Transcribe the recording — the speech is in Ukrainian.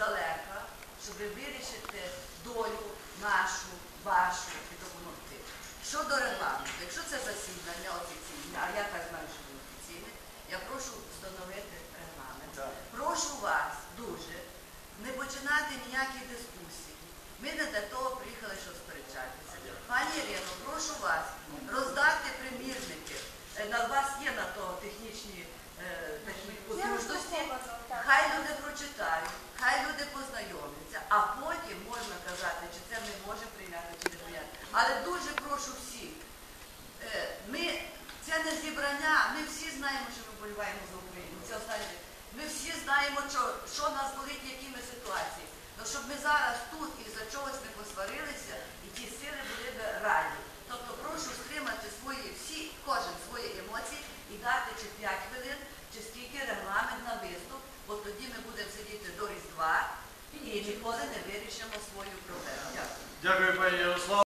здалека, щоб вирішити долю нашу, вашу і допомогти. Щодо регламенту, якщо це засідання офіційне, а я так знаю, що ви офіційне, я прошу встановити регламент. Так. Прошу вас дуже не починати ніяких дискусій. Ми не для того приїхали, щоб сперечатися. Пані Ірино, прошу вас роздати примірники. Е, На вас є на то технічні е, такі потужності. Хай люди прочитають, хай люди познайомляться, а потім можна казати, чи це ми можемо прийняти, чи не прийняти. Але дуже прошу всіх. Е, Ми це не зібрання, ми всі знаємо, що ми вболіваємо за Україну. Це останнє. Ми всі знаємо, що, що нас болить, які ми ситуації. Ну, щоб ми зараз тут і за чогось не посварилися, і ті сили були б раді. Тобто прошу стримати свої всі, кожен свої емоції і дати чи 5 хвилин, чи скільки регламент і не вирішимо свою проблему. Дякую. Пані Ярослав.